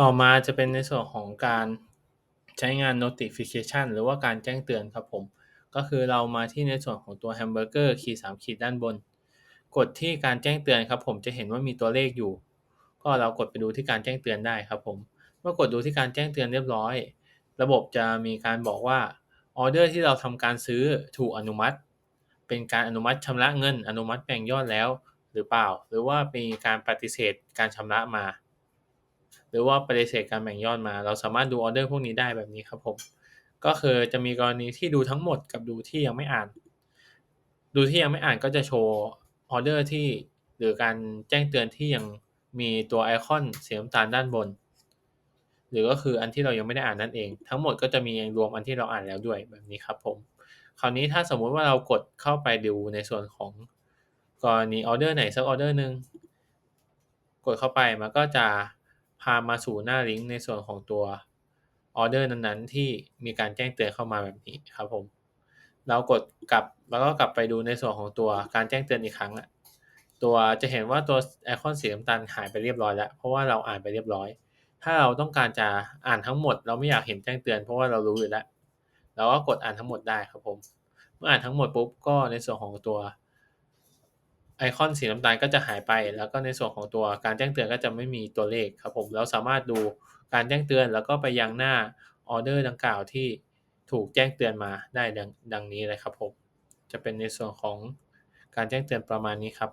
ต่อมาจะเป็นในส่วนของการใช้งาน notification หรือว่าการแจ้งเตือนครับผม ก็คือเรามาที่ในส่วนของตัวแฮมเบอร์เกอร์ขีดสามขีดด้านบน กดที่การแจ้งเตือนครับผมจะเห็นว่ามีตัวเลขอยู่ ก็เรากดไปดูที่การแจ้งเตือนได้ครับผมเมื่อกดดูที่การแจ้งเตือนเรียบร้อย ระบบจะมีการบอกว่าออเดอร์ที่เราทำการซื้อถูกอนุมัติ เป็นการอนุมัติชำระเงิน อนุมัติแบ่งยอดแล้วหรือเปล่า หรือว่ามีการปฏิเสธการชำระมา หรือว่าปฏิเสธการแบ่งยอดมา เราสามารถดูออเดอร์พวกนี้ได้แบบนี้ครับผม ก็คือจะมีกรณีที่ดูทั้งหมดกับดูที่ยังไม่อ่าน ดูที่ยังไม่อ่านก็จะโชว์ออเดอร์ที่หรือการแจ้งเตือนที่ยังมีตัวไอคอนสีน้ำตาลด้านบน หรือก็คืออันที่เรายังไม่ได้อ่านนั่นเอง ทั้งหมดก็จะมีรวมอันที่เราอ่านแล้วด้วยแบบนี้ครับผม คราวนี้ถ้าสมมุติว่าเรากดเข้าไปดูในส่วนของกรณีออเดอร์ไหนสักออเดอร์หนึ่งกดเข้าไปมันก็จะ พามาสู่หน้าลิงก์ในส่วนของตัวออเดอร์นั้นๆ ที่มีการแจ้งเตือนเข้ามาแบบนี้ครับผม เรากดกลับแล้วก็กลับไปดูในส่วนของตัวการแจ้งเตือนอีกครั้งอะตัวจะเห็นว่าตัวไอคอนสีน้ำตาลหายไปเรียบร้อยแล้ว เพราะว่าเราอ่านไปเรียบร้อย ถ้าเราต้องการจะอ่านทั้งหมด เราไม่อยากเห็นแจ้งเตือนเพราะว่าเรารู้อยู่แล้วเราก็กดอ่านทั้งหมดได้ครับผม เมื่ออ่านทั้งหมดปุ๊บก็ในส่วนของตัว ไอคอนสีน้ำตาลก็จะหายไป แล้วก็ในส่วนของตัวการแจ้งเตือนก็จะไม่มีตัวเลขครับผมเราสามารถดูการแจ้งเตือนแล้วก็ไปยังหน้าออเดอร์ดังกล่าวที่ถูกแจ้งเตือนมาได้ดังดังนี้เลยครับผมจะเป็นในส่วนของการแจ้งเตือนประมาณนี้ครับ